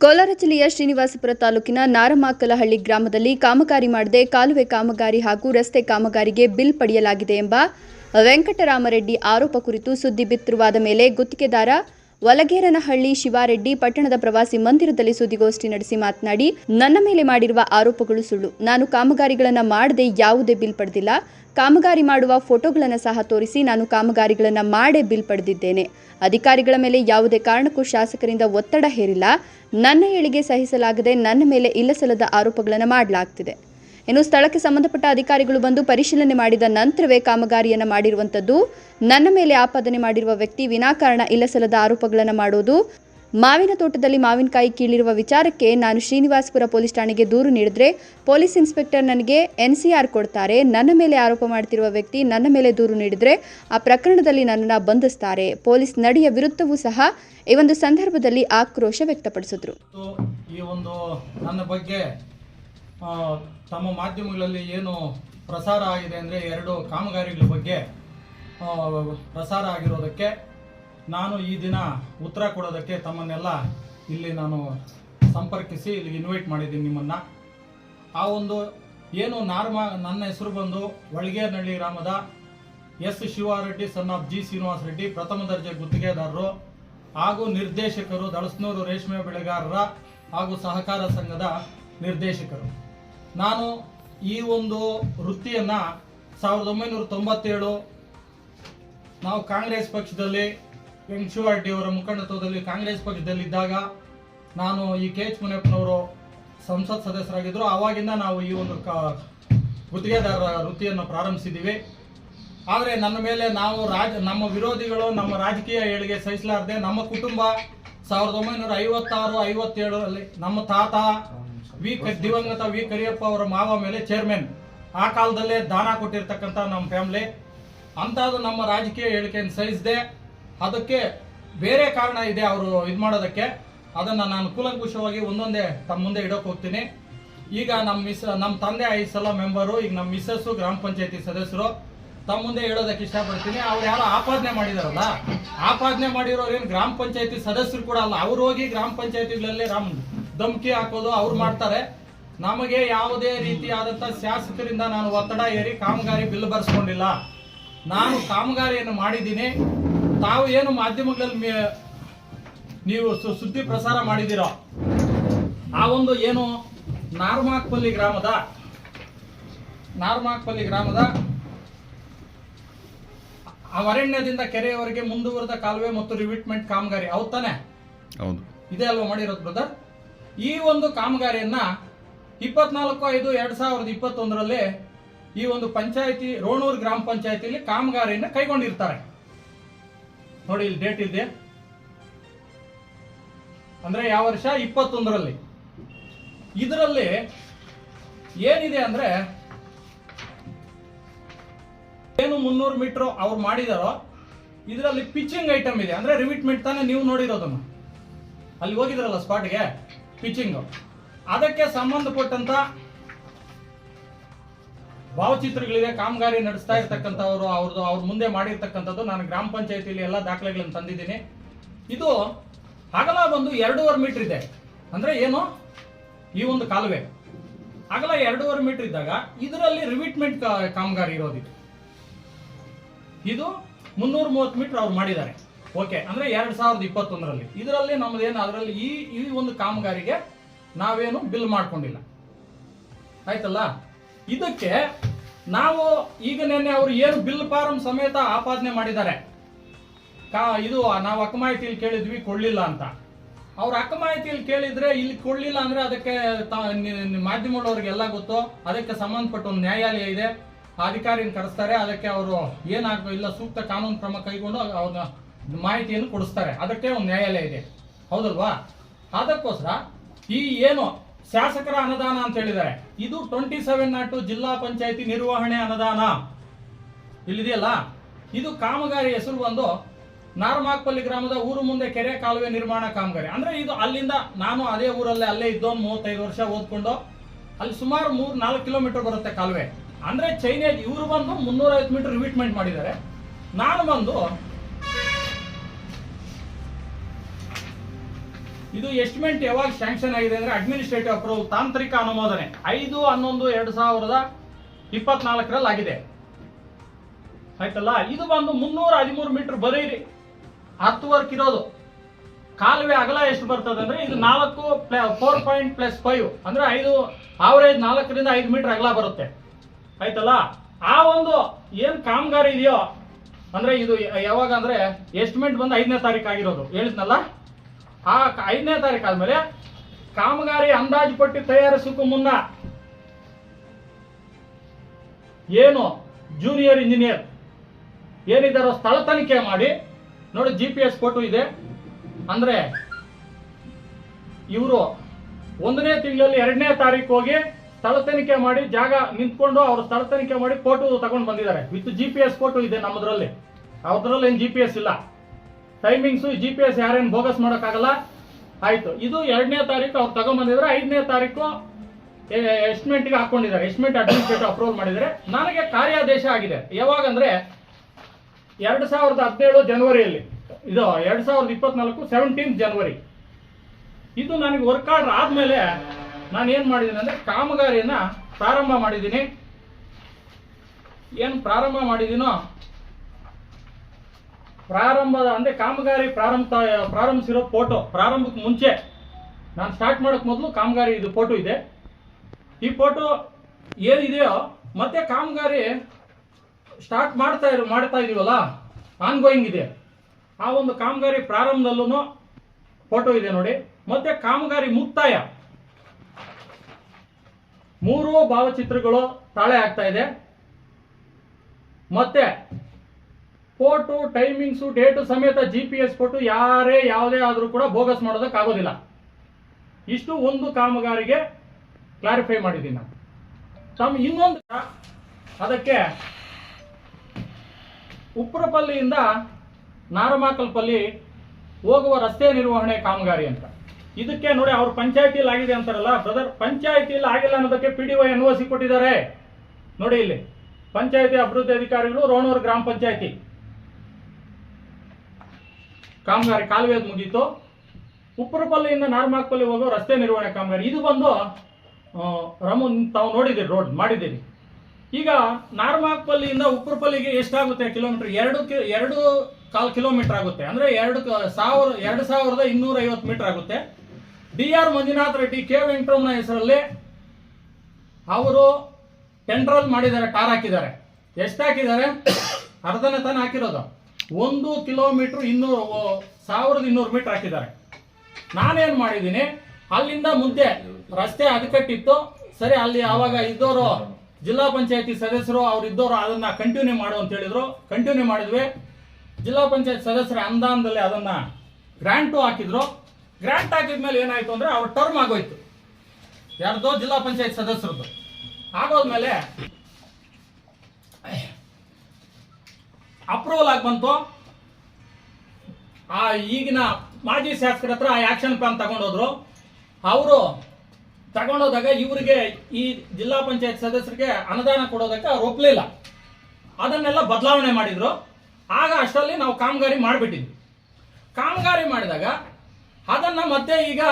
ಕೋಲಾರ ಜಿಲ್ಲೆಯ ಶ್ರೀನಿವಾಸಪುರ ತಾಲೂಕಿನ ನಾರಮಾಕಲಹಳ್ಳಿ ಗ್ರಾಮದಲ್ಲಿ ಕಾಮಗಾರಿ ಮಾಡದೆ ಕಾಲುವೆ ಕಾಮಗಾರಿ ಹಾಗೂ ರಸ್ತೆ ಕಾಮಗಾರಿಗೆ ಬಿಲ್ ಪಡೆಯಲಾಗಿದೆ ಎಂಬ ವೆಂಕಟರಾಮರೆಡ್ಡಿ ಆರೋಪ ಕುರಿತು ಸುದ್ದಿ ಬಿತ್ತರವಾದ ಮೇಲೆ ಗುತ್ತಿಗೆದಾರ ವಲಗೇರನಹಳ್ಳಿ ಶಿವಾರೆಡ್ಡಿ ಪಟ್ಟಣದ ಪ್ರವಾಸಿ ಮಂದಿರದಲ್ಲಿ ಸುದ್ದಿಗೋಷ್ಠಿ ನಡೆಸಿ ಮಾತನಾಡಿ, ನನ್ನ ಮೇಲೆ ಮಾಡಿರುವ ಆರೋಪಗಳು ಸುಳ್ಳು. ನಾನು ಕಾಮಗಾರಿಗಳನ್ನು ಮಾಡದೆ ಯಾವುದೇ ಬಿಲ್ ಪಡೆದಿಲ್ಲ. ಕಾಮಗಾರಿ ಮಾಡುವ ಫೋಟೋಗಳನ್ನು ಸಹ ತೋರಿಸಿ ನಾನು ಕಾಮಗಾರಿಗಳನ್ನು ಮಾಡೇ ಬಿಲ್ ಪಡೆದಿದ್ದೇನೆ. ಅಧಿಕಾರಿಗಳ ಮೇಲೆ ಯಾವುದೇ ಕಾರಣಕ್ಕೂ ಶಾಸಕರಿಂದ ಒತ್ತಡ ಹೇರಿಲ್ಲ. ನನ್ನ ಏಳಿಗೆ ಸಹಿಸಲಾಗದೆ ನನ್ನ ಮೇಲೆ ಇಲ್ಲಸಲ್ಲದ ಆರೋಪಗಳನ್ನು ಮಾಡಲಾಗ್ತಿದೆ. ಇನ್ನು ಸ್ಥಳಕ್ಕೆ ಸಂಬಂಧಪಟ್ಟ ಅಧಿಕಾರಿಗಳು ಬಂದು ಪರಿಶೀಲನೆ ಮಾಡಿದ ನಂತರವೇ ಕಾಮಗಾರಿಯನ್ನು ಮಾಡಿರುವಂಥದ್ದು. ನನ್ನ ಮೇಲೆ ಆಪಾದನೆ ಮಾಡಿರುವ ವ್ಯಕ್ತಿ ವಿನಾಕಾರಣ ಇಲ್ಲಸಲ್ಲದ ಆರೋಪಗಳನ್ನು ಮಾಡೋದು. ಮಾವಿನ ತೋಟದಲ್ಲಿ ಮಾವಿನಕಾಯಿ ಕೀಳಿರುವ ವಿಚಾರಕ್ಕೆ ನಾನು ಶ್ರೀನಿವಾಸಪುರ ಪೊಲೀಸ್ ಠಾಣೆಗೆ ದೂರು ನೀಡಿದ್ರೆ ಪೊಲೀಸ್ ಇನ್ಸ್ಪೆಕ್ಟರ್ ನನಗೆ ಎನ್ಸಿಆರ್ ಕೊಡ್ತಾರೆ. ನನ್ನ ಮೇಲೆ ಆರೋಪ ಮಾಡ್ತಿರುವ ವ್ಯಕ್ತಿ ನನ್ನ ಮೇಲೆ ದೂರು ನೀಡಿದ್ರೆ ಆ ಪ್ರಕರಣದಲ್ಲಿ ನನ್ನನ್ನು ಬಂಧಿಸ್ತಾರೆ. ಪೊಲೀಸ್ ನಡೆಯ ವಿರುದ್ಧವೂ ಸಹ ಈ ಒಂದು ಸಂದರ್ಭದಲ್ಲಿ ಆಕ್ರೋಶ ವ್ಯಕ್ತಪಡಿಸಿದ್ರು. ತಮ್ಮ ಮಾಧ್ಯಮಗಳಲ್ಲಿ ಏನು ಪ್ರಸಾರ ಆಗಿದೆ ಅಂದರೆ ಎರಡು ಕಾಮಗಾರಿಗಳ ಬಗ್ಗೆ ಪ್ರಸಾರ ಆಗಿರೋದಕ್ಕೆ ನಾನು ಈ ದಿನ ಉತ್ತರ ಕೊಡೋದಕ್ಕೆ ತಮ್ಮನ್ನೆಲ್ಲ ಇಲ್ಲಿ ನಾನು ಸಂಪರ್ಕಿಸಿ ಇಲ್ಲಿ ಇನ್ವೈಟ್ ಮಾಡಿದ್ದೀನಿ ನಿಮ್ಮನ್ನು. ಆ ಒಂದು ಏನು ನಾರ್ಮ, ನನ್ನ ಹೆಸರು ಬಂದು ಒಳಗೇನಹಳ್ಳಿ ಗ್ರಾಮದ S Shivareddy, son of G Srinivasa Reddy, ಪ್ರಥಮ ದರ್ಜೆ ಗುತ್ತಿಗೆದಾರರು ಹಾಗೂ ನಿರ್ದೇಶಕರು, ದಳಸ್ನೂರು ರೇಷ್ಮೆ ಬೆಳೆಗಾರರ ಹಾಗೂ ಸಹಕಾರ ಸಂಘದ ನಿರ್ದೇಶಕರು. ನಾನು ಈ ಒಂದು ವೃತ್ತಿಯನ್ನ ಸಾವಿರದ ಒಂಬೈನೂರ ತೊಂಬತ್ತೇಳು ನಾವು ಕಾಂಗ್ರೆಸ್ ಪಕ್ಷದಲ್ಲಿ ವೆಂಕಟೇಶ್ವರರೆಡ್ಡಿ ಅವರ ಮುಖಂಡತ್ವದಲ್ಲಿ ಕಾಂಗ್ರೆಸ್ ಪಕ್ಷದಲ್ಲಿದ್ದಾಗ ನಾನು ಈ ಕೆ ಎಚ್ ಮುನಿಯಪ್ಪನವರು ಸಂಸತ್ ಸದಸ್ಯರಾಗಿದ್ದರು ಆವಾಗಿಂದ ನಾವು ಈ ಒಂದು ಕ ಗುತ್ತಿಗೆದಾರರ ವೃತ್ತಿಯನ್ನು ಪ್ರಾರಂಭಿಸಿದ್ದೀವಿ. ಆದರೆ ನನ್ನ ಮೇಲೆ ನಾವು ರಾಜ ನಮ್ಮ ವಿರೋಧಿಗಳು ನಮ್ಮ ರಾಜಕೀಯ ಏಳಿಗೆ ಸಹಿಸಲಾರದೆ ನಮ್ಮ ಕುಟುಂಬ ಸಾವಿರದ ಒಂಬೈನೂರ ಐವತ್ತಾರು, ಐವತ್ತೇಳರಲ್ಲಿ ನಮ್ಮ ತಾತ ವಿ ದಿವಂಗತ ವಿ ಕರಿಯಪ್ಪ ಅವರ ಮಾವ ಮೇಲೆ ಚೇರ್ಮನ್ ಆ ಕಾಲದಲ್ಲೇ ದಾನ ಕೊಟ್ಟಿರ್ತಕ್ಕಂಥ ನಮ್ಮ ಫ್ಯಾಮ್ಲಿ ಅಂಥದ್ದು ನಮ್ಮ ರಾಜಕೀಯ ಹೇಳಿಕೆಯನ್ನು ಸಹಿಸದೆ, ಅದಕ್ಕೆ ಬೇರೆ ಕಾರಣ ಇದೆ ಅವರು ಇದು ಮಾಡೋದಕ್ಕೆ. ಅದನ್ನು ನಾನು ಕೂಲಂಕುಷವಾಗಿ ಒಂದೊಂದೇ ತಮ್ಮ ಮುಂದೆ ಇಡೋಕೆ ಹೋಗ್ತೀನಿ. ಈಗ ನಮ್ಮ ಮಿಸ್, ನಮ್ಮ ತಂದೆ ಐದು ಸಲ ಮೆಂಬರು ಈಗ ನಮ್ಮ ಮಿಸ್ಸಸ್ಸು ಗ್ರಾಮ ಪಂಚಾಯತಿ ಸದಸ್ಯರು. ತಮ್ಮ ಮುಂದೆ ಹೇಳೋದಕ್ಕೆ ಇಷ್ಟಪಡ್ತೀನಿ. ಅವ್ರು ಯಾರೋ ಆಪಾದನೆ ಮಾಡಿದಾರಲ್ಲ, ಆಪಾದನೆ ಮಾಡಿರೋರು ಏನು ಗ್ರಾಮ ಪಂಚಾಯತಿ ಸದಸ್ಯರು ಕೂಡ ಅಲ್ಲ. ಅವ್ರು ಹೋಗಿ ಗ್ರಾಮ ಪಂಚಾಯತಿಗಳಲ್ಲಿ ರಾಮ್ ಧಮ್ಕಿ ಹಾಕೋದು ಅವ್ರು ಮಾಡ್ತಾರೆ. ನಮಗೆ ಯಾವುದೇ ರೀತಿಯಾದಂಥ ಶಾಸಕರಿಂದ ನಾನು ಒತ್ತಡ ಏರಿ ಕಾಮಗಾರಿ ಬಿಲ್ ಬರ್ಸ್ಕೊಂಡಿಲ್ಲ. ನಾನು ಕಾಮಗಾರಿಯನ್ನು ಮಾಡಿದ್ದೀನಿ. ತಾವು ಏನು ಮಾಧ್ಯಮಗಳಲ್ಲಿ ನೀವು ಸುದ್ದಿ ಪ್ರಸಾರ ಮಾಡಿದ್ದೀರೋ ಆ ಒಂದು ಏನು ನಾರ್ಮಾಕ್ಪಲ್ಲಿ ಗ್ರಾಮದ ನಾರ್ಮಾಕ್ಪಲ್ಲಿ ಗ್ರಾಮದ ಆ ಅರಣ್ಯದಿಂದ ಕೆರೆಯವರೆಗೆ ಮುಂದುವರೆದ ಕಾಲುವೆ ಮತ್ತು ರಿವಿಟ್ಮೆಂಟ್ ಕಾಮಗಾರಿ ಹೌದ್ ತಾನೆ? ಹೌದು. ಇದೇ ಅಲ್ವಾ ಮಾಡಿರೋದು ಬ್ರದರ್ ಈ ಒಂದು ಕಾಮಗಾರಿಯನ್ನ ಇಪ್ಪತ್ನಾಲ್ಕು ಐದು ಎರಡ್ ಸಾವಿರದ ಇಪ್ಪತ್ತೊಂದರಲ್ಲಿ ಈ ಒಂದು ಪಂಚಾಯತಿ, ರೋಣೂರು ಗ್ರಾಮ ಪಂಚಾಯತಿಯಲ್ಲಿ ಕಾಮಗಾರಿಯನ್ನ ಕೈಗೊಂಡಿರ್ತಾರೆ. ನೋಡಿ, ಇಲ್ಲಿ ಡೇಟ್ ಇದೆ. ಅಂದ್ರೆ ಯಾವ ವರ್ಷ? ಇಪ್ಪತ್ತೊಂದರಲ್ಲಿ. ಇದರಲ್ಲಿ ಏನಿದೆ ಅಂದ್ರೆ ಏನು ಮುನ್ನೂರು ಮೀಟರ್ ಅವ್ರು ಮಾಡಿದಾರೋ, ಇದರಲ್ಲಿ ಪಿಚಿಂಗ್ ಐಟಮ್ ಇದೆ. ಅಂದ್ರೆ ರಿಮಿಟ್ಮೆಂಟ್ ತಾನೇ ನೀವು ನೋಡಿರೋದನ್ನ. ಅಲ್ಲಿ ಹೋಗಿದ್ರಲ್ಲ ಸ್ಪಾಟ್ಗೆ ಪಿಚಿಂಗ್ ಅದಕ್ಕೆ ಸಂಬಂಧಪಟ್ಟಂತ ಭಾವಚಿತ್ರಗಳಿದೆ, ಕಾಮಗಾರಿ ನಡೆಸ್ತಾ ಇರ್ತಕ್ಕಂಥವ್ರು ಅವ್ರದ್ದು ಅವ್ರ ಮುಂದೆ ಮಾಡಿರ್ತಕ್ಕಂಥದ್ದು ನಾನು ಗ್ರಾಮ ಪಂಚಾಯತಿಲಿ ಎಲ್ಲ ದಾಖಲೆಗಳನ್ನು ತಂದಿದ್ದೀನಿ. ಇದು ಅಗಲ ಬಂದು ಎರಡೂವರೆ ಮೀಟರ್ ಇದೆ. ಅಂದ್ರೆ ಏನು? ಈ ಒಂದು ಕಾಲುವೆ. ಅಗಲ ಎರಡೂವರೆ ಮೀಟರ್ ಇದ್ದಾಗ ಇದರಲ್ಲಿ ರಿವಿಟ್ಮೆಂಟ್ ಕಾಮಗಾರಿ ಇರೋದಿದೆ ಇದು ಮುನ್ನೂರ ಮೂವತ್ತು ಮೀಟರ್ ಅವ್ರು ಮಾಡಿದ್ದಾರೆ. ಓಕೆ ಅಂದ್ರೆ ಎರಡ್ ಸಾವಿರದ ಇಪ್ಪತ್ತೊಂದರಲ್ಲಿ. ಇದರಲ್ಲಿ ನಮ್ದೇನು ಅದರಲ್ಲಿ ಈ ಈ ಒಂದು ಕಾಮಗಾರಿಗೆ ನಾವೇನು ಬಿಲ್ ಮಾಡ್ಕೊಂಡಿಲ್ಲ. ಆಯ್ತಲ್ಲ? ಇದಕ್ಕೆ ನಾವು ಈಗ ನಿನ್ನೆ ಅವರು ಏನು ಬಿಲ್ ಫಾರಂ ಸಮೇತ ಆಪಾದನೆ ಮಾಡಿದ್ದಾರೆ. ಕಾ, ಇದು, ನಾವು ಅಕ್ಕ ಮಾಹಿತಿಯಲ್ಲಿ ಕೇಳಿದ್ವಿ, ಕೊಡ್ಲಿಲ್ಲ ಅಂತ. ಅವ್ರ ಅಕ್ಕ ಮಾಹಿತಿಯಲ್ಲಿ ಕೇಳಿದ್ರೆ ಇಲ್ಲಿ ಕೊಡ್ಲಿಲ್ಲ ಅಂದ್ರೆ ಅದಕ್ಕೆ ಮಾಧ್ಯಮದವ್ರಿಗೆಲ್ಲ ಗೊತ್ತು. ಅದಕ್ಕೆ ಸಂಬಂಧಪಟ್ಟ ಒಂದು ನ್ಯಾಯಾಲಯ ಇದೆ. ಅಧಿಕಾರಿನ ಕರೆಸ್ತಾರೆ. ಅದಕ್ಕೆ ಅವರು ಏನಾಗ ಇಲ್ಲ, ಸೂಕ್ತ ಕಾನೂನು ಕ್ರಮ ಕೈಗೊಂಡು ಅವ್ರ ಮಾಹಿತಿಯನ್ನು ಕೊಡಿಸ್ತಾರೆ. ಅದಕ್ಕೆ ಒಂದು ನ್ಯಾಯಾಲಯ ಇದೆ. ಹೌದಲ್ವಾ? ಅದಕ್ಕೋಸ್ಕರ ಈ ಏನು ಶಾಸಕರ ಅನುದಾನ ಅಂತ ಹೇಳಿದ್ದಾರೆ. ಇದು ಟ್ವೆಂಟಿ ಸೆವೆನ್ ನಾಟು ಜಿಲ್ಲಾ ಪಂಚಾಯತಿ ನಿರ್ವಹಣೆ ಅನುದಾನ. ಇಲ್ಲಿದೆಯಲ್ಲ? ಇದು ಕಾಮಗಾರಿ ಹೆಸರು ಬಂದು ನಾರ್ಮಾಕ್ಪಲ್ಲಿ ಗ್ರಾಮದ ಊರು ಮುಂದೆ ಕೆರೆ ಕಾಲುವೆ ನಿರ್ಮಾಣ ಕಾಮಗಾರಿ. ಅಂದ್ರೆ ಇದು ಅಲ್ಲಿಂದ ನಾನು ಅದೇ ಊರಲ್ಲೇ ಅಲ್ಲೇ ಇದ್ದೋ ಮೂವತ್ತೈದು ವರ್ಷ ಓದ್ಕೊಂಡು ಅಲ್ಲಿ ಸುಮಾರು ಮೂರ್, ನಾಲ್ಕು ಕಿಲೋಮೀಟರ್ ಬರುತ್ತೆ ಕಾಲುವೆ. ಅಂದ್ರೆ ಚೈನೇಜ್ ಇವರು ಬಂದು ಮುನ್ನೂರೈವತ್ತು ಮೀಟರ್ ರಿವಿಟ್ಮೆಂಟ್ ಮಾಡಿದ್ದಾರೆ. ನಾನು ಬಂದು ಇದು ಎಸ್ಟಿಮೇಟ್ ಯಾವಾಗ ಸ್ಯಾಂಕ್ಷನ್ ಆಗಿದೆ ಅಂದ್ರೆ ಅಡ್ಮಿನಿಸ್ಟ್ರೇಟಿವ್ ಅಪ್ರೂವಲ್ ತಾಂತ್ರಿಕ ಅನುಮೋದನೆ. ಐದು, ಹನ್ನೊಂದು, ಎರಡು ಸಾವಿರದ ಇಪ್ಪತ್ನಾಲ್ಕರಲ್ಲಿ ಆಗಿದೆ. ಆಯ್ತಲ್ಲ? ಇದು ಬಂದು ಮುನ್ನೂರ ಹದಿಮೂರು ಮೀಟರ್ ಬರೀರಿ ಹತ್ತು ವರ್ಕ್ ಇರೋದು. ಕಾಲುವೆ ಅಗಲ ಎಷ್ಟು ಬರ್ತದೆ ಅಂದ್ರೆ ಇದು ನಾಲ್ಕು ಫೋರ್ ಪಾಯಿಂಟ್ ಪ್ಲಸ್ ಫೈವ್ ಅಂದ್ರೆ ಐದು ಆವರೇಜ್ ನಾಲ್ಕರಿಂದ ಐದು ಮೀಟರ್ ಅಗಲ ಬರುತ್ತೆ. ಆಯ್ತಲ್ಲ? ಆ ಒಂದು ಏನ್ ಕಾಮಗಾರಿ ಇದೆಯೋ, ಅಂದ್ರೆ ಇದು ಯಾವಾಗ ಅಂದ್ರೆ ಎಸ್ಟಿಮೇಟ್ ಬಂದು ಐದನೇ ತಾರೀಕು ಆಗಿರೋದು. ಹೇಳಿದ್ನಲ್ಲ? ಆ ಐದನೇ ತಾರೀಕು ಆದ್ಮೇಲೆ ಕಾಮಗಾರಿ ಅಂದಾಜು ಪಟ್ಟಿ ತಯಾರಿಸಕ್ಕೂ ಮುನ್ನ ಏನು ಜೂನಿಯರ್ ಇಂಜಿನಿಯರ್ ಏನಿದ್ದಾರೋ ಸ್ಥಳ ತನಿಖೆ ಮಾಡಿ, ನೋಡಿ ಜಿ ಪಿ ಎಸ್ ಫೋಟೋ ಇದೆ. ಅಂದ್ರೆ ಇವರು ಒಂದನೇ ತಿಂಗಳಲ್ಲಿ ಎರಡನೇ ತಾರೀಕು ಹೋಗಿ ಸ್ಥಳ ತನಿಖೆ ಮಾಡಿ, ಜಾಗ ನಿಂತ್ಕೊಂಡು ಅವರು ಸ್ಥಳ ತನಿಖೆ ಮಾಡಿ ಫೋಟೋ ತಗೊಂಡು ಬಂದಿದ್ದಾರೆ. With G P S photo ಇದೆ ನಮ್ಮದ್ರಲ್ಲಿ. ಅವ್ರದ್ರಲ್ಲಿ ಏನು ಜಿ ಪಿ ಎಸ್ ಇಲ್ಲ. ಟೈಮಿಂಗ್ಸು ಜಿ ಪಿ ಎಸ್ ಯಾರೇನು ಬೋಗಸ್ ಮಾಡೋಕ್ಕಾಗಲ್ಲ. ಆಯ್ತು. ಇದು ಎರಡನೇ ತಾರೀಕು ಅವ್ರು ತಗೊಂಬಂದಿದ್ರೆ ಐದನೇ ತಾರೀಕು ಎಸ್ಟಿಮೇಟ್ಗೆ ಹಾಕೊಂಡಿದ್ದಾರೆ. ಎಸ್ಟಿಮೇಟ್ ಅಡ್ಮಿನಿಸ್ಟ್ರೇಟಿವ್ ಅಪ್ರೂವಲ್ ಮಾಡಿದರೆ ನನಗೆ ಕಾರ್ಯಾದೇಶ ಆಗಿದೆ. ಯಾವಾಗಂದ್ರೆ ಎರಡು ಸಾವಿರದ ಹದಿನೇಳು ಜನವರಿಯಲ್ಲಿ ಇದು ಎರಡು ಸಾವಿರದ ಇಪ್ಪತ್ನಾಲ್ಕು ಸೆವೆಂಟೀನ್ ಜನವರಿ ಇದು ನನಗೆ ವರ್ಕ್ ಆರ್ಡರ್ ಆದಮೇಲೆ ನಾನು ಏನು ಮಾಡಿದ್ದೀನಿ ಅಂದರೆ ಕಾಮಗಾರಿಯನ್ನು ಪ್ರಾರಂಭ ಮಾಡಿದ್ದೀನಿ. ಏನು ಪ್ರಾರಂಭ ಮಾಡಿದ್ದೀನೋ ಪ್ರಾರಂಭದ ಅಂದರೆ ಕಾಮಗಾರಿ ಪ್ರಾರಂಭ, ಪ್ರಾರಂಭಿಸಿರೋ ಫೋಟೋ ಪ್ರಾರಂಭಕ್ಕೆ ಮುಂಚೆ ನಾನು ಸ್ಟಾರ್ಟ್ ಮಾಡೋಕ್ಕೆ ಮೊದಲು ಕಾಮಗಾರಿ ಇದು ಫೋಟೋ ಇದೆ. ಈ ಫೋಟೋ ಏನಿದೆಯೋ, ಮತ್ತೆ ಕಾಮಗಾರಿ ಸ್ಟಾರ್ಟ್ ಮಾಡ್ತಾ ಇರೋ, ಮಾಡ್ತಾ ಇದೀವಲ್ಲ ಆನ್ಗೋಯಿಂಗ್ ಇದೆ. ಆ ಒಂದು ಕಾಮಗಾರಿ ಪ್ರಾರಂಭದಲ್ಲೂ ಫೋಟೋ ಇದೆ ನೋಡಿ. ಮತ್ತೆ ಕಾಮಗಾರಿ ಮುಕ್ತಾಯ. ಮೂರು ಭಾವಚಿತ್ರಗಳು ತಾಳೆ ಆಗ್ತಾ ಇದೆ. ಮತ್ತೆ ಫೋಟೋ ಟೈಮಿಂಗ್ಸು ಡೇಟು ಸಮೇತ ಜಿ ಪಿ ಎಸ್ ಕೊಟ್ಟು ಯಾರೇ ಯಾವುದೇ ಆದರೂ ಕೂಡ ಬೋಗಸ್ ಮಾಡೋದಕ್ಕಾಗೋದಿಲ್ಲ. ಇಷ್ಟು ಒಂದು ಕಾಮಗಾರಿಗೆ ಕ್ಲಾರಿಫೈ ಮಾಡಿದ್ದೀನಿ ನಾನು. ತಮ್ಮ ಇನ್ನೊಂದು ಅದಕ್ಕೆ ಉಪ್ರಪಲ್ಲಿಯಿಂದ ನಾರಮಾಕಲ್ಪಲ್ಲಿ ಹೋಗುವ ರಸ್ತೆ ನಿರ್ವಹಣೆ ಕಾಮಗಾರಿ ಅಂತ. ಇದಕ್ಕೆ ನೋಡಿ ಅವ್ರು ಪಂಚಾಯತಿಯಲ್ಲಿ ಆಗಿದೆ ಅಂತಾರಲ್ಲ ಬ್ರದರ್ ಪಂಚಾಯತಿಯಲ್ಲಿ ಆಗಿಲ್ಲ ಅನ್ನೋದಕ್ಕೆ ಪಿ ಡಿ ವೈ ಒ ಕೊಟ್ಟಿದ್ದಾರೆ. ನೋಡಿ ಇಲ್ಲಿ, ಪಂಚಾಯತಿ ಅಭಿವೃದ್ಧಿ ಅಧಿಕಾರಿಗಳು ರೋಣೂರು ಗ್ರಾಮ ಪಂಚಾಯತಿ. ಕಾಮಗಾರಿ ಕಾಲುವೆ ಮುಗೀತು. ಉಪ್ಪರಪಲ್ಲಿಯಿಂದ ನಾರ್ಮಾಕ್ಪಲ್ಲಿ ಹೋಗೋ ರಸ್ತೆ ನಿರ್ವಹಣೆ ಕಾಮಗಾರಿ. ಇದು ಬಂದು ರಮು ತಾವು ನೋಡಿದ್ದೀರಿ, ರೋಡ್ ಮಾಡಿದ್ದೀರಿ. ಈಗ ನಾರ್ಮಾಕ್ಪಲ್ಲಿಯಿಂದ ಉಪ್ಪರಪಲ್ಲಿಗೆ ಎಷ್ಟಾಗುತ್ತೆ ಕಿಲೋಮೀಟರ್ ಎರಡು ಕಿ- ಎರಡು ಕಾಲ್ ಕಿಲೋಮೀಟರ್ ಆಗುತ್ತೆ. ಅಂದರೆ ಎರಡು ಸಾವಿರ, ಎರಡು ಸಾವಿರದ ಇನ್ನೂರ ಐವತ್ತು ಮೀಟರ್ ಆಗುತ್ತೆ. D R Manjunath Reddy, K Venkataramana ಹೆಸರಲ್ಲಿ ಅವರು ಟೆಂಡ್ರಲ್ ಮಾಡಿದ್ದಾರೆ ಕಾರ್ ಹಾಕಿದ್ದಾರೆ. ಎಷ್ಟು ಹಾಕಿದ್ದಾರೆ? ಅರ್ಧನೇ ತಾನೇ ಹಾಕಿರೋದು. ಒಂದು ಕಿಲೋಮೀಟರ್ ಇನ್ನೂರು ಸಾವಿರದ ಇನ್ನೂರು ಮೀಟರ್ ಹಾಕಿದ್ದಾರೆ. ನಾನೇನು ಮಾಡಿದ್ದೀನಿ? ಅಲ್ಲಿಂದ ಮುಂದೆ ರಸ್ತೆ ಅದಕಟ್ಟಿತ್ತು. ಸರಿ, ಅಲ್ಲಿ ಆವಾಗ ಇದ್ದವರು ಜಿಲ್ಲಾ ಪಂಚಾಯತಿ ಸದಸ್ಯರು ಅವ್ರು ಇದ್ದವರು ಅದನ್ನ ಕಂಟಿನ್ಯೂ ಮಾಡು ಅಂತ ಹೇಳಿದ್ರು. ಕಂಟಿನ್ಯೂ ಮಾಡಿದ್ವಿ. ಜಿಲ್ಲಾ ಪಂಚಾಯತ್ ಸದಸ್ಯರ ಅನುದಾನದಲ್ಲಿ ಅದನ್ನ ಗ್ರಾಂಟು ಹಾಕಿದ್ರು. ಗ್ರಾಂಟ್ ಹಾಕಿದ್ಮೇಲೆ ಏನಾಯ್ತು ಅಂದ್ರೆ ಅವ್ರ ಟರ್ಮ್ ಆಗೋಯ್ತು. ಯಾರ್ದೋ ಜಿಲ್ಲಾ ಪಂಚಾಯತ್ ಸದಸ್ಯರದ್ದು. ಆಗೋದ್ಮೇಲೆ ಅಪ್ರೂವಲ್ ಆಗಿ ಬಂತು. ಆ ಈಗಿನ ಮಾಜಿ ಶಾಸಕರ ಹತ್ರ ಆಕ್ಷನ್ ಪ್ಲಾನ್ ತಗೊಂಡೋದ್ರು. ಅವರು ತಗೊಂಡೋದಾಗ ಇವರಿಗೆ ಈ ಜಿಲ್ಲಾ ಪಂಚಾಯತ್ ಸದಸ್ಯರಿಗೆ ಅನುದಾನ ಕೊಡೋದಕ್ಕೆ ಅವ್ರು ಒಪ್ಪಲಿಲ್ಲ ಅದನ್ನೆಲ್ಲ ಬದಲಾವಣೆ ಮಾಡಿದ್ರು. ಆಗ ಅಷ್ಟರಲ್ಲಿ ನಾವು ಕಾಮಗಾರಿ ಮಾಡಿಬಿಟ್ಟಿದ್ವಿ. ಕಾಮಗಾರಿ ಮಾಡಿದಾಗ ಅದನ್ನ ಮತ್ತೆ ಈಗ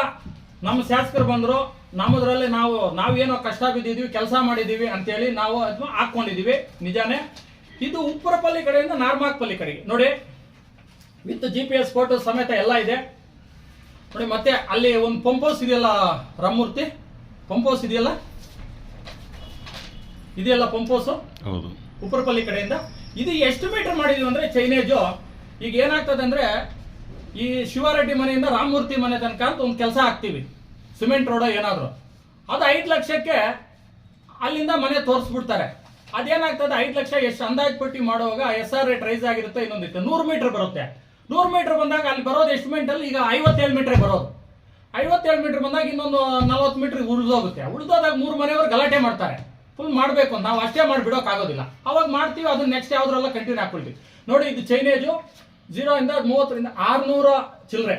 ನಮ್ಮ ಶಾಸಕರು ಬಂದರು. ನಮ್ಮದ್ರಲ್ಲಿ ನಾವು ನಾವೇನೋ ಕಷ್ಟ ಬಿದ್ದಿದ್ವಿ, ಕೆಲಸ ಮಾಡಿದ್ದೀವಿ ಅಂತೇಳಿ ನಾವು ಅದನ್ನ ಹಾಕ್ಕೊಂಡಿದ್ದೀವಿ. ನಿಜಾನೇ ಇದು ಉಪ್ಪರಪಲ್ಲಿ ಕಡೆಯಿಂದ ನಾರ್ಮಾಕ್ಪಲ್ಲಿ ಕಡೆಗೆ. ನೋಡಿ with G P S photo ಸಮೇತ ಎಲ್ಲ ಇದೆ. ನೋಡಿ ಮತ್ತೆ ಅಲ್ಲಿ ಒಂದು ಪಂಪೋಸ್ ಇದೆಯಲ್ಲ ರಾಮಮೂರ್ತಿ? ಪಂಪೋಸ್ ಇದೆಯಲ್ಲ? ಇದೆಯಲ್ಲ ಪಂಪೋಸು? ಹೌದು. ಉಪ್ಪರಪಲ್ಲಿ ಕಡೆಯಿಂದ. ಇದು ಎಷ್ಟು ಮೀಟರ್ ಮಾಡಿದ್ವಿ ಅಂದ್ರೆ ಚೈನೇಜು. ಈಗ ಏನಾಗ್ತದೆ ಅಂದ್ರೆ ಈ ಶಿವರೆಡ್ಡಿ ಮನೆಯಿಂದ ರಾಮಮೂರ್ತಿ ಮನೆ ತನಕ ಅಂತ ಒಂದು ಕೆಲಸ ಹಾಕ್ತೀವಿ. ಸಿಮೆಂಟ್ ರೋಡ ಏನಾದ್ರು. ಅದು ಐದು ಲಕ್ಷಕ್ಕೆ ಅಲ್ಲಿಂದ ಮನೆ ತೋರಿಸ್ಬಿಡ್ತಾರೆ. ಅದೇನಾಗ್ತದೆ? ಐದು ಲಕ್ಷ ಎಷ್ಟು ಅಂದಾಜು ಪಟ್ಟಿ ಮಾಡುವಾಗ ಎಸ್ ಆರ್ ರೇಟ್ ರೈಸ್ ಆಗಿರುತ್ತೆ ಇನ್ನೊಂದಿತ್ತು ನೂರು ಮೀಟರ್ ಬರುತ್ತೆ. ನೂರು ಮೀಟರ್ ಬಂದಾಗ ಅಲ್ಲಿ ಬರೋದು ಎಸ್ಟಿಮೇಟ್ ಅಲ್ಲಿ? ಈಗ ಐವತ್ತೇಳು ಮೀಟರ್ ಬರೋದು. ಐವತ್ತೇಳು ಮೀಟರ್ ಬಂದಾಗ ಇನ್ನೊಂದು ನಲವತ್ತು ಮೀಟರ್ ಉಳಿದೋಗುತ್ತೆ ಉಳಿದೋದಾಗ ಮೂರು ಮನೆಯವರು ಗಲಾಟೆ ಮಾಡ್ತಾರೆ. ಫುಲ್ ಮಾಡಬೇಕು. ಅಂತ ನಾವು ಅಷ್ಟೇ ಮಾಡಿ ಬಿಡೋಕ್ಕಾಗೋದಿಲ್ಲ ಅವಾಗ ಮಾಡ್ತೀವಿ ಅದನ್ನ ನೆಕ್ಸ್ಟ್ ಯಾವ್ದ್ರಲ್ಲ ಕಂಟಿನ್ಯೂ ಹಾಕೊಳ್ತೀವಿ ನೋಡಿ ಇದು ಚೈನೇಜು ಜೀರೋ ಇಂದ ಮೂವತ್ತರಿಂದ ಆರ್ನೂರ ಚಿಲ್ಲರೆ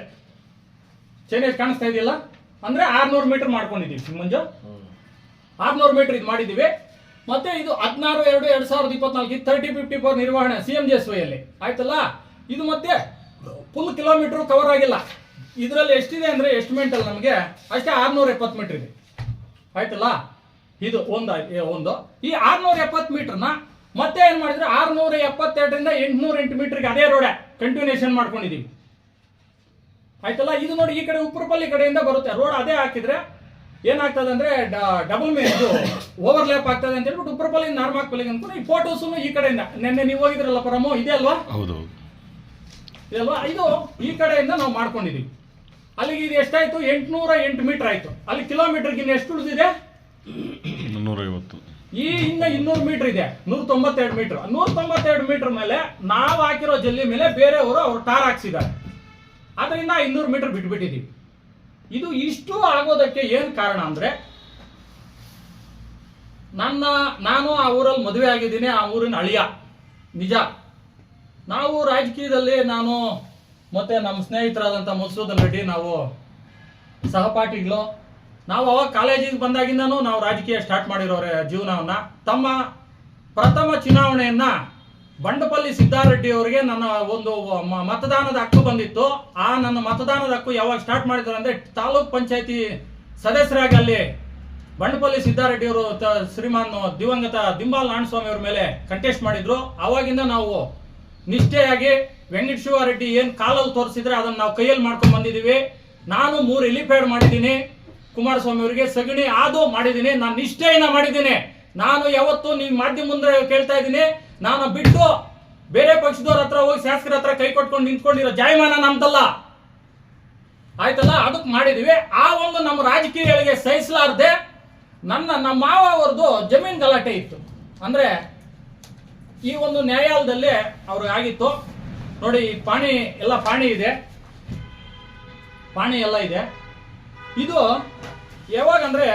ಚೈನೇಜ್ ಕಾಣಿಸ್ತಾ ಇದೆಯಲ್ಲ? ಅಂದ್ರೆ ಆರ್ನೂರು ಮೀಟರ್ ಮಾಡ್ಕೊಂಡಿದ್ದೀವಿ ಮಂಜು ಆರ್ನೂರು ಮೀಟರ್ ಇದು ಮಾಡಿದ್ದೀವಿ. ಮತ್ತೆ ಇದು ಹದಿನಾರು, ಎರಡು, ಎರಡ್ ಸಾವಿರದ ಇಪ್ಪತ್ನಾಲ್ಕು ತರ್ಟಿ ಫಿಫ್ಟಿ ಫೋರ್ ನಿರ್ವಹಣೆ ಸಿ ಎಂ ಜಿ ವೈಯಲ್ಲಿ ಆಯ್ತಲ್ಲ? ಇದು ಮತ್ತೆ ಫುಲ್ ಕಿಲೋಮೀಟರ್ ಕವರ್ ಆಗಿಲ್ಲ. ಇದರಲ್ಲಿ ಎಷ್ಟಿದೆ ಅಂದ್ರೆ ಎಸ್ಟಿಮೇಟ್ ಅಲ್ಲಿ ನಮಗೆ ಅಷ್ಟೇ ಆರ್ನೂರ ಎಪ್ಪತ್ತು ಮೀಟರ್ ಇದೆ. ಆಯ್ತಲ್ಲ? ಇದು ಒಂದು ಒಂದು. ಈ ಆರ್ನೂರ ಎಪ್ಪತ್ತು ಮೀಟರ್ನ ಮತ್ತೆ ಏನ್ ಮಾಡಿದ್ರೆ? ಆರ್ನೂರ ಎಪ್ಪತ್ತೆರಡರಿಂದ ಎಂಟ್ನೂರ ಎಂಟು ಮೀಟರ್ಗೆ ಅದೇ ರೋಡೆ ಕಂಟಿನ್ಯೂಷನ್ ಮಾಡ್ಕೊಂಡಿದೀವಿ. ಆಯ್ತಲ್ಲ? ಇದು ನೋಡಿ ಈ ಕಡೆ ಉಪ್ರಪಲ್ಲಿ ಕಡೆಯಿಂದ ಬರುತ್ತೆ. ರೋಡ್ ಅದೇ ಹಾಕಿದ್ರೆ ಏನಾಗ್ತದೆ ಅಂದ್ರೆ ಡಬಲ್ ಮೇ ಇದು ಓವರ್ಲ್ಯಾಪ್ ಆಗ್ತದೆ ಅಂತ ಹೇಳ್ಬಿಟ್ಟು ಉಪ್ಪರಪಲ್ಲಿ ನಾರ್ಮಾಕ್ಪಲ್ಲಿಗೆ ಅನ್ಕೊಂಡು ಈ ಫೋಟೋಸ್ ಈ ಕಡೆಯಿಂದ. ನಿನ್ನೆ ನೀವು ಹೋಗಿದ್ರಲ್ಲ ಪರಮೋ ಇದೆ ಅಲ್ವಾ? ಹೌದು ಇದಲ್ವಾ ಇದು ಈ ಕಡೆಯಿಂದ ನಾವು ಮಾಡ್ಕೊಂಡಿದೀವಿ. ಅಲ್ಲಿಗೆ ಇದು ಎಷ್ಟಾಯ್ತು? ಎಂಟ್ನೂರ ಎಂಟು ಮೀಟರ್ ಆಯ್ತು. ಅಲ್ಲಿ ಕಿಲೋಮೀಟರ್ಗೆ ಇನ್ನು ಎಷ್ಟು ಉಳಿದಿದೆ? ಈ ಇನ್ನ ಇನ್ನೂರು ಮೀಟರ್ ಇದೆ. ನೂರ ತೊಂಬತ್ತೆರಡು ಮೀಟರ್ ನೂರ ತೊಂಬತ್ತೆರಡು ಮೀಟರ್ ಮೇಲೆ ನಾವು ಹಾಕಿರೋ ಜಲ್ಲಿ ಮೇಲೆ ಬೇರೆಯವರು ಅವ್ರು ಟಾರ್ ಹಾಕ್ಸಿದ್ದಾರೆ. ಅದರಿಂದ ಇನ್ನೂರು ಮೀಟರ್ ಬಿಟ್ಬಿಟ್ಟಿದೀವಿ. ಇದು ಇಷ್ಟು ಆಗೋದಕ್ಕೆ ಏನು ಕಾರಣ ಅಂದ್ರೆ, ನನ್ನ, ನಾನು ಆ ಊರಲ್ಲಿ ಮದುವೆ ಆಗಿದ್ದೀನಿ, ಆ ಊರಿನ ಅಳಿಯ. ನಿಜ. ನಾವು ರಾಜಕೀಯದಲ್ಲಿ ನಾನು ಮತ್ತೆ ನಮ್ಮ ಸ್ನೇಹಿತರಾದಂಥ ಮಧುಸೂದನ್ ರೆಡ್ಡಿ ನಾವು ಸಹಪಾಠಿಗಳು. ನಾವು ಅವಾಗ ಕಾಲೇಜಿಗೆ ಬಂದಾಗಿಂದನೂ ನಾವು ರಾಜಕೀಯ ಸ್ಟಾರ್ಟ್ ಮಾಡಿರೋರೆ ಜೀವನವನ್ನು. ತಮ್ಮ ಪ್ರಥಮ ಚುನಾವಣೆಯನ್ನ ಬಂಡಪಲ್ಲಿ ಸಿದ್ದಾರೆಡ್ಡಿ ಅವರಿಗೆ ನನ್ನ ಒಂದು ಮತದಾನದ ಹಕ್ಕು ಬಂದಿತ್ತು. ಆ ನನ್ನ ಮತದಾನದ ಹಕ್ಕು ಯಾವಾಗ ಸ್ಟಾರ್ಟ್ ಮಾಡಿದ್ರು ಅಂದ್ರೆ ತಾಲೂಕ್ ಪಂಚಾಯತಿ ಸದಸ್ಯರಾಗಿ ಅಲ್ಲಿ ಬಂಡಪಲ್ಲಿ ಸಿದ್ದಾರೆಡ್ಡಿ ಅವರು ಶ್ರೀಮಾನ್ ದಿವಂಗತ ದಿಂಬಾಲ್ ನಾಣಸ್ವಾಮಿ ಅವರ ಮೇಲೆ ಕಂಟೆಸ್ಟ್ ಮಾಡಿದ್ರು. ಅವಾಗಿಂದ ನಾವು ನಿಷ್ಠೆಯಾಗಿ ವೆಂಕಟ ಶಿವಾರೆಡ್ಡಿ ಏನ್ ಕಾಲಲ್ಲಿ ತೋರಿಸಿದ್ರೆ ಅದನ್ನ ನಾವು ಕೈಯಲ್ಲಿ ಮಾಡ್ಕೊಂಡು ಬಂದಿದೀವಿ ನಾನು ಮೂರು ಎಲಿಪ್ಯಾಡ್ ಮಾಡಿದ್ದೀನಿ. ಕುಮಾರಸ್ವಾಮಿ ಅವರಿಗೆ ಸಗಣಿ ಆದು ಮಾಡಿದ್ದೀನಿ. ನಾನು ನಿಷ್ಠೆಯನ್ನು ಮಾಡಿದ್ದೀನಿ. ನಾನು ಯಾವತ್ತು ನೀವು ಮಾಧ್ಯಮ ಮುಂದೆ ಕೇಳ್ತಾ ಇದ್ದೀನಿ. ನಾನು ಬಿಟ್ಟು ಬೇರೆ ಪಕ್ಷದವ್ರ ಹತ್ರ ಹೋಗಿ ಶಾಸಕರ ಹತ್ರ ಕೈ ಕೊಟ್ಕೊಂಡು ನಿಂತ್ಕೊಂಡಿರೋ ಜಾಯಮಾನ ನಮ್ದಲ್ಲ. ಆಯ್ತಲ್ಲ? ಅದಕ್ಕೆ ಮಾಡಿದೀವಿ. ಆ ಒಂದು ನಮ್ಮ ರಾಜಕೀಯಗಳಿಗೆ ಸಹಿಸಲಾರ್ದೆ ನನ್ನ, ನಮ್ಮ ಮಾವ ಅವ್ರದ್ದು ಜಮೀನ್ ಗಲಾಟೆ ಇತ್ತು. ಅಂದ್ರೆ ಈ ಒಂದು ನ್ಯಾಯಾಲಯದಲ್ಲಿ ಅವ್ರಿಗೆ ಆಗಿತ್ತು. ನೋಡಿ ಈ ಪಾಣಿ ಎಲ್ಲ ಪಾಣಿ ಇದೆ. ಪಾಣಿ ಎಲ್ಲ ಇದೆ. ಇದು ಯಾವಾಗಂದ್ರೆ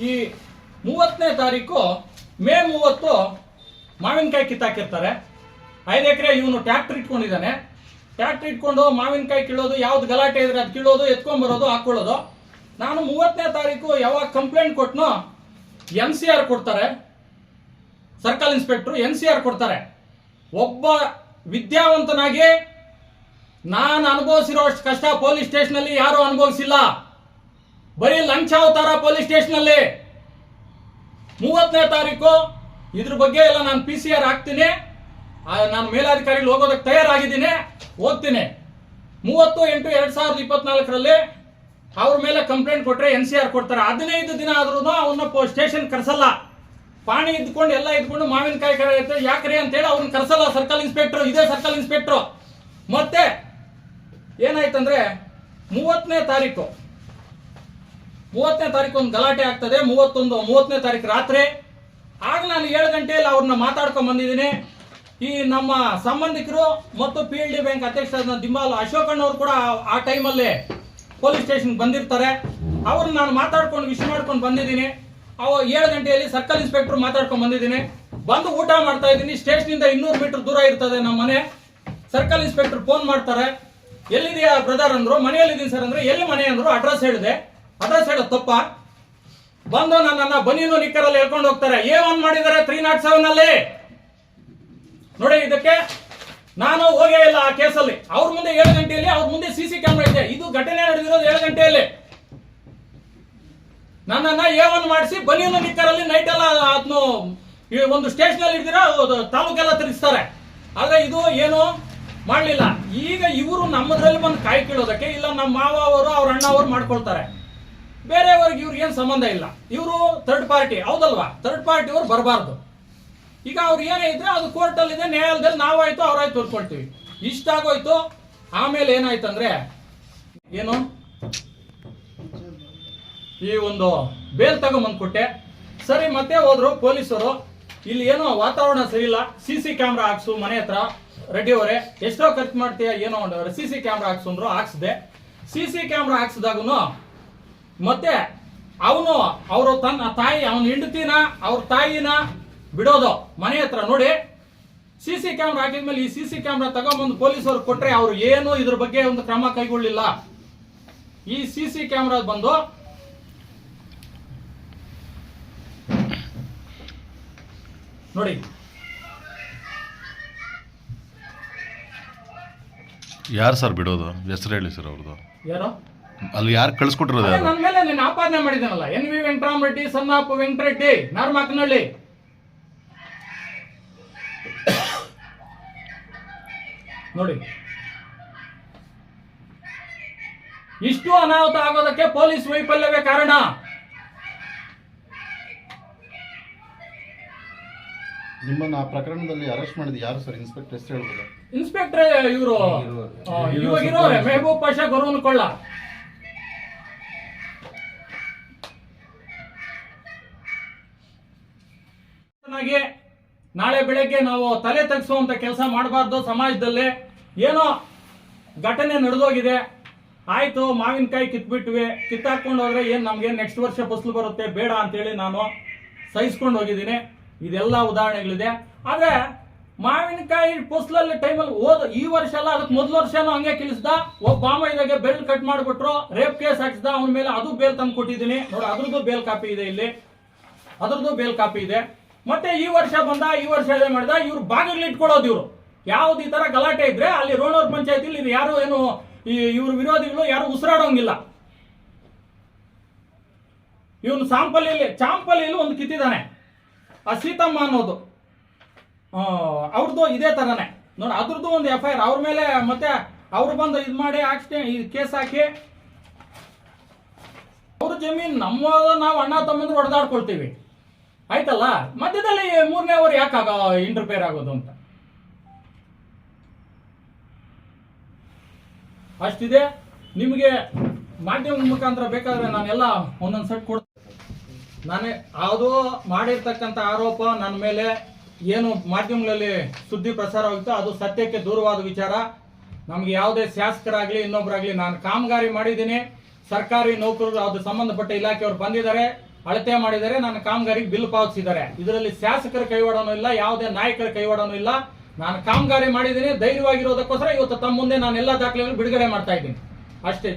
ಈ ಮೂವತ್ತನೇ ತಾರೀಕು ಮೇ ಮೂವತ್ತು ಮಾವಿನಕಾಯಿ ಕಿತ್ತಾಕಿರ್ತಾರೆ. ಐದು ಎಕರೆ ಇವನು ಟ್ಯಾಕ್ಟ್ರ್ ಇಟ್ಕೊಂಡಿದ್ದಾನೆ. ಟ್ಯಾಕ್ಟ್ರ್ ಇಟ್ಕೊಂಡು ಮಾವಿನಕಾಯಿ ಕೀಳೋದು, ಯಾವ್ದು ಗಲಾಟೆ ಇದ್ರೆ ಅದು ಕೀಳೋದು ಎತ್ಕೊಂಡ್ಬರೋದು ಹಾಕೊಳ್ಳೋದು. ನಾನು ಮೂವತ್ತನೇ ತಾರೀಕು ಯಾವಾಗ ಕಂಪ್ಲೇಂಟ್ ಕೊಟ್ಟನೋ ಎನ್ ಸಿ ಆರ್ ಕೊಡ್ತಾರೆ. Circle inspector N C R ಕೊಡ್ತಾರೆ. ಒಬ್ಬ ವಿದ್ಯಾವಂತನಾಗಿ ನಾನು ಅನುಭವಿಸಿರೋ ಅಷ್ಟು ಕಷ್ಟ ಪೊಲೀಸ್ ಸ್ಟೇಷನ್ ಅಲ್ಲಿ ಯಾರು ಅನುಭವಿಸಿಲ್ಲ. ಬರೀ ಲಂಚಾವತಾರ ಪೊಲೀಸ್ ಸ್ಟೇಷನ್ ಅಲ್ಲಿ. ಮೂವತ್ತನೇ ತಾರೀಕು ಇದ್ರ ಬಗ್ಗೆ ಎಲ್ಲ ನಾನು ಪಿ ಸಿ ಆರ್ ಹಾಕ್ತೀನಿ. ನಾನು ಮೇಲಾಧಿಕಾರಿಗಳು ಹೋಗೋದಕ್ಕೆ ತಯಾರಾಗಿದ್ದೀನಿ. ಹೋಗ್ತೀನಿ. ಮೂವತ್ತು ಎಂಟು ಎರಡು ಸಾವಿರದ ಇಪ್ಪತ್ನಾಲ್ಕರಲ್ಲಿ ಅವ್ರ ಮೇಲೆ ಕಂಪ್ಲೇಂಟ್ ಕೊಟ್ಟರೆ ಎನ್ ಸಿ ಆರ್ ಕೊಡ್ತಾರೆ. ಹದಿನೈದು ದಿನ ಆದ್ರೂ ಅವನ್ನ ಸ್ಟೇಷನ್ ಕರೆಸಲ್ಲ. ಪಾಣಿ ಇದ್ಕೊಂಡು ಎಲ್ಲ ಇದ್ಕೊಂಡು ಮಾವಿನಕಾಯಿ ಕರೆ ಯಾಕ್ರಿ ಅಂತೇಳಿ ಅವ್ರನ್ನ ಕರೆಸಲ್ಲ ಸರ್ಕಲ್ ಇನ್ಸ್ಪೆಕ್ಟರ್ ಇದೇ ಸರ್ಕಲ್ ಇನ್ಸ್ಪೆಕ್ಟರ್ ಮತ್ತೆ ಏನಾಯ್ತಂದ್ರೆ ಮೂವತ್ತನೇ ತಾರೀಕು ಮೂವತ್ತನೇ ತಾರೀಕು ಒಂದು ಗಲಾಟೆ ಆಗ್ತದೆ. ಮೂವತ್ತೊಂದು, ಮೂವತ್ತನೇ ತಾರೀಕು ರಾತ್ರಿ. ಆಗ ನಾನು ಏಳು ಗಂಟೆಯಲ್ಲಿ ಅವ್ರನ್ನ ಮಾತಾಡ್ಕೊಂಡ್ ಬಂದಿದ್ದೀನಿ. ಈ ನಮ್ಮ ಸಂಬಂಧಿಕರು ಮತ್ತು ಪಿ ಎಲ್ ಡಿ ಬ್ಯಾಂಕ್ ಅಧ್ಯಕ್ಷ ದಿಂಬಾಲ್ ಅಶೋಕಣ್ಣವ್ರು ಕೂಡ ಆ- ಟೈಮಲ್ಲಿ ಪೊಲೀಸ್ ಸ್ಟೇಷನ್ ಬಂದಿರ್ತಾರೆ. ಅವ್ರನ್ನ ನಾನು ಮಾತಾಡ್ಕೊಂಡು ವಿಶ್ ಮಾಡ್ಕೊಂಡು ಬಂದಿದ್ದೀನಿ. ಅವ ಏಳು ಗಂಟೆಯಲ್ಲಿ ಸರ್ಕಲ್ ಇನ್ಸ್ಪೆಕ್ಟರ್ ಮಾತಾಡ್ಕೊಂಡು ಬಂದಿದ್ದೀನಿ. ಬಂದು ಊಟ ಮಾಡ್ತಾ ಇದ್ದೀನಿ. ಸ್ಟೇಷನಿಂದ ಇನ್ನೂರು ಮೀಟರ್ ದೂರ ಇರ್ತದೆ ನಮ್ಮ ಮನೆ. ಸರ್ಕಲ್ ಇನ್ಸ್ಪೆಕ್ಟರ್ ಫೋನ್ ಮಾಡ್ತಾರೆ. ಎಲ್ಲಿದೆಯಾ ಬ್ರದರ್ ಅಂದ್ರು? ಮನೆಯಲ್ಲಿದ್ದೀನಿ ಸರ್ ಅಂದ್ರೆ ಎಲ್ಲಿ ಮನೆ ಅಂದ್ರು? ಅಡ್ರೆಸ್ ಹೇಳಿದೆ. ಅಡ್ರೆಸ್ ಹೇಳೋದು ತಪ್ಪ. ಬಂದು ನನ್ನನ್ನ ಬನೀನು ನಿಕ್ಕರಲ್ಲಿ ಹೇಳ್ಕೊಂಡು ಹೋಗ್ತಾರೆ. ಎ ಒನ್ ಮಾಡಿದ್ದಾರೆ ತ್ರೀ ನಾಟ್ ಸೆವೆನ್ ಅಲ್ಲಿ. ನೋಡಿ, ಇದಕ್ಕೆ ನಾನು ಹೋಗೇ ಇಲ್ಲ ಆ ಕೇಸಲ್ಲಿ. ಅವ್ರ ಮುಂದೆ ಏಳು ಗಂಟೆಯಲ್ಲಿ, ಅವ್ರ ಮುಂದೆ ಸಿಸಿ ಕ್ಯಾಮ್ರಾ ಇದೆ. ಇದು ಘಟನೆ ನಡೆದಿರೋದು ಏಳು ಗಂಟೆಯಲ್ಲಿ. ನನ್ನನ್ನ ಎ ಒನ್ ಮಾಡಿಸಿ ಬನಿಯನ್ನು ನಿಕ್ಕರಲ್ಲಿ ನೈಟ್ ಎಲ್ಲ ಅದನ್ನು ಒಂದು ಸ್ಟೇಷನ್ ಅಲ್ಲಿ ಇದ್ದೀರಾ ತಾಲೂಕೆಲ್ಲ ತಿರುಗಿಸ್ತಾರೆ. ಆದ್ರೆ ಇದು ಏನು ಮಾಡ್ಲಿಲ್ಲ. ಈಗ ಇವರು ನಮ್ಮದ್ರಲ್ಲಿ ಬಂದು ಕಾಯಿ ಕೀಳೋದಕ್ಕೆ ಇಲ್ಲ ನಮ್ಮ ಮಾವ ಅವರು ಅವ್ರ ಅಣ್ಣ ಅವರು ಮಾಡ್ಕೊಳ್ತಾರೆ. ಬೇರೆಯವ್ರಿಗೆ ಇವ್ರಿಗೆ ಏನು ಸಂಬಂಧ ಇಲ್ಲ. ಇವರು ಥರ್ಡ್ ಪಾರ್ಟಿ ಹೌದಲ್ವಾ? ಥರ್ಡ್ ಪಾರ್ಟಿ ಅವ್ರು ಬರಬಾರ್ದು. ಈಗ ಅವ್ರು ಏನೇ ಇದ್ರೆ ಅದು ಕೋರ್ಟಲ್ಲಿ ಇದೆ ನ್ಯಾಯಾಲಯದಲ್ಲಿ ನಾವಾಯ್ತು, ಅವ್ರಾಯ್ತು ತೋರ್ಕೊಳ್ತೀವಿ ಇಷ್ಟಾಗೋಯ್ತು. ಆಮೇಲೆ ಏನಾಯ್ತಂದ್ರೆ ಏನು? ಈ ಒಂದು ಬೇಲ್ ತಗೊಂಬಂದ್ಕೊಟ್ಟೆ ಸರಿ, ಮತ್ತೆ ಹೋದ್ರು ಪೊಲೀಸರು. ಇಲ್ಲಿ ಏನೋ ವಾತಾವರಣ ಸರಿ ಇಲ್ಲ ಸಿ ಸಿ ಕ್ಯಾಮ್ರಾ ಹಾಕ್ಸು, ಮನೆ ಹತ್ರ. ರೆಡಿ ಅವರೇ, ಎಷ್ಟೋ ಖರ್ಚು ಮಾಡ್ತೀಯ, ಏನೋ ಸಿ ಸಿ ಕ್ಯಾಮ್ರಾ ಹಾಕ್ಸು ಅಂದ್ರು ಹಾಕ್ಸ್ದೆ. ಸಿ ಸಿ ಕ್ಯಾಮ್ರಾ ಹಾಕ್ಸಿದಾಗನು ಮತ್ತೆ ಅವನು ಅವರು ತನ್ನ ತಾಯಿ ಅವನ ಹೆಂಡತಿನ ಅವ್ರ ತಾಯಿನ ಬಿಡೋದು. ಮನೆ ಹತ್ರ ನೋಡಿ ಸಿ ಸಿ ಕ್ಯಾಮ್ರಾ ಹಾಕಿದ್ಮೇಲೆ ಈ ಸಿ ಸಿ ಕ್ಯಾಮ್ರಾ ತಗೊಂಬಂದು ಪೊಲೀಸರು ಕೊಟ್ರೆ ಅವ್ರು ಏನು ಇದ್ರ ಬಗ್ಗೆ ಒಂದು ಕ್ರಮ ಕೈಗೊಳ್ಳಿಲ್ಲ. ಈ ಸಿ ಸಿ ಕ್ಯಾಮ್ರಾ ಬಂದು ನೋಡಿ. ಯಾರು ಸರ್ ಬಿಡೋದು? ಹೆಸರು ಹೇಳಿ ಸರ್ ಅವ್ರದ್ದು ಯಾರೋ ಅಲ್ಲಿ ಯಾರು ಯಾರು ನನ್ನ ಮೇಲೆ ನೀನು ಆಪಾದನೆ ಮಾಡಿದ್ದಾನಲ್ಲ. ಎನ್ ವಿ ವೆಂಕಟರಾಮರೆಡ್ಡಿ ಸನ್ನಾಪ ವೆಂಕಟರೆಡ್ಡಿ ನಾರ್ಮಾಕನಹಳ್ಳಿ ನೋಡಿ. ಇಷ್ಟು ಅನಾಹುತ ಆಗೋದಕ್ಕೆ ಪೊಲೀಸ್ ವೈಫಲ್ಯವೇ ಕಾರಣ? ನಿಮ್ಮನ್ನ ಆ ಪ್ರಕರಣದಲ್ಲಿ ಅರೆಸ್ಟ್ ಮಾಡಿದ ಯಾರು ಸರ್? ಇನ್ಸ್ಪೆಕ್ಟರ್ ಹೆಸರು ಹೇಳ್ಬೋದು? ಇನ್ಸ್ಪೆಕ್ಟರ್ ಇವರು. ಇವಾಗ ಇರೋರೆ. ಮೆಹಬೂಬ್ ಪಾಷಾ ಗೊರವನ್ ಕೊಳ್ಳ ಚೆನ್ನಾಗಿ ನಾಳೆ ಬೆಳಗ್ಗೆ ನಾವು ತಲೆ ತಗ್ಸುವಂತ ಕೆಲಸ ಮಾಡಬಾರ್ದು ಸಮಾಜದಲ್ಲಿ. ಏನೋ ಘಟನೆ ನಡೆದೋಗಿದೆ. ಆಯ್ತು ಮಾವಿನಕಾಯಿ ಕಿತ್ಬಿಟ್ವಿ. ಕಿತ್ತಾಕೊಂಡು ಹೋದ್ರೆ ಏನ್ ನಮ್ಗೆ ನೆಕ್ಸ್ಟ್ ವರ್ಷ ಫಸಲು ಬರುತ್ತೆ? ಬೇಡ ಅಂತೇಳಿ ನಾನು ಸಹಿಸ್ಕೊಂಡು ಹೋಗಿದ್ದೀನಿ. ಇದೆಲ್ಲ ಉದಾಹರಣೆಗಳಿದೆ. ಆದ್ರೆ ಮಾವಿನಕಾಯಿ ಫಸಲಲ್ಲಿ ಟೈಮಲ್ಲಿ ಹೋದ ಈ ವರ್ಷ ಎಲ್ಲ ಅದಕ್ಕೆ ಮೊದಲ ವರ್ಷನೂ ಹಂಗೆ ಕಿಳಿಸ್ದ. ಒಬ್ಬ ಬಾಮೈದಾಗೆ ಬೆಲ್ ಕಟ್ ಮಾಡಿಬಿಟ್ರು. ರೇಪ್ ಕೇಸ್ ಹಾಕ್ಸ್ದ. ಅವನ ಮೇಲೆ ಅದು ಬೇಲ್ ತಂದು ಕೊಟ್ಟಿದ್ದೀನಿ ನೋಡಿ, ಅದ್ರದ್ದು ಬೇಲ್ ಕಾಪಿ ಇದೆ ಇಲ್ಲಿ. ಅದ್ರದ್ದು ಬೇಲ್ ಕಾಪಿ ಇದೆ. ಮತ್ತೆ ಈ ವರ್ಷ ಬಂದ, ಈ ವರ್ಷ ಇದೆ ಮಾಡಿದ, ಇವ್ರು ಬಾಗಿಲು ಇಟ್ಕೊಳ್ಳೋದು ಇವರು. ಯಾವ್ದು ಈ ತರ ಗಲಾಟೆ ಇದ್ರೆ ಅಲ್ಲಿ ರೋಣೋರ್ ಪಂಚಾಯತಿಲಿ ಇದು ಯಾರು ಏನು ಇವ್ರ ವಿರೋಧಿಗಳು ಯಾರು ಉಸಿರಾಡೋಂಗಿಲ್ಲ. ಇವನು ಸಾಂಪಲಿಯಲ್ಲಿ, ಚಾಂಪಲಿಯಲ್ಲಿ ಒಂದು ಕಿತ್ತಿದ್ದಾನೆ. ಆ ಸೀತಮ್ಮ ಅನ್ನೋದು. ಅವ್ರದ್ದು ಇದೇ ತರನೇ. ನೋಡಿ ಅದ್ರದ್ದು ಒಂದು ಎಫ್ ಐ ಆರ್ ಅವ್ರ ಮೇಲೆ ಮತ್ತೆ ಅವ್ರು ಬಂದು ಇದು ಮಾಡಿ ಆಕ್ಸಿಡೆಂಟ್ ಈ ಕೇಸ್ ಹಾಕಿ. ಅವ್ರ ಜಮೀನು ನಮ್ಮ ನಾವು ಅಣ್ಣ ತಮ್ಮಂದ್ರೆ ಹೊಡೆದಾಡ್ಕೊಳ್ತೀವಿ. ಆಯ್ತಲ್ಲ? ಮಧ್ಯದಲ್ಲಿ ಮೂರನೇ ಅವರ್ ಯಾಕೆ ಇಂಟರ್ಫೇರ್ ಆಗೋದು ಅಂತ? ಅಷ್ಟಿದೆ. ನಿಮಗೆ ಮಾಧ್ಯಮ ಮುಖಾಂತರ ಬೇಕಾದ್ರೆ ನಾನೆಲ್ಲ ಒಂದೊಂದು ಸೆಟ್ ಕೊಡ್ತೀನಿ ನಾನೇ ಅದು ಮಾಡಿರ್ತಕ್ಕಂಥ ಆರೋಪ ನನ್ನ ಮೇಲೆ ಏನು ಮಾಧ್ಯಮಗಳಲ್ಲಿ ಸುದ್ದಿ ಪ್ರಸಾರ ಪ್ರಸಾರವಾಗುತ್ತೋ ಅದು ಸತ್ಯಕ್ಕೆ ದೂರವಾದ ವಿಚಾರ. ನಮಗೆ ಯಾವುದೇ ಶಾಸಕರಾಗಲಿ ಇನ್ನೊಬ್ಬರಾಗ್ಲಿ ನಾನು ಕಾಮಗಾರಿ ಮಾಡಿದ್ದೀನಿ. ಸರ್ಕಾರಿ ನೌಕರರು ಅದು ಸಂಬಂಧಪಟ್ಟ ಇಲಾಖೆಯವರು ಬಂದಿದ್ದಾರೆ. ಅಳತೆ ಮಾಡಿದರೆ ನನ್ನ ಕಾಮಗಾರಿಗೆ ಬಿಲ್ ಪಾವತಿಸಿದ್ದಾರೆ. ಇದರಲ್ಲಿ ಶಾಸಕರ ಕೈವಾಡನೂ ಇಲ್ಲ, ಯಾವುದೇ ನಾಯಕರ ಕೈವಾಡನೂ ಇಲ್ಲ. ನಾನು ಕಾಮಗಾರಿ ಮಾಡಿದ್ದೀನಿ, ಧೈರ್ಯವಾಗಿರೋದಕ್ಕೋಸ್ಕರ ಇವತ್ತು ತಮ್ಮ ಮುಂದೆ ನಾನು ಎಲ್ಲ ದಾಖಲೆಗಳು ಬಿಡುಗಡೆ ಮಾಡ್ತಾ ಇದ್ದೀನಿ. ಅಷ್ಟೇ.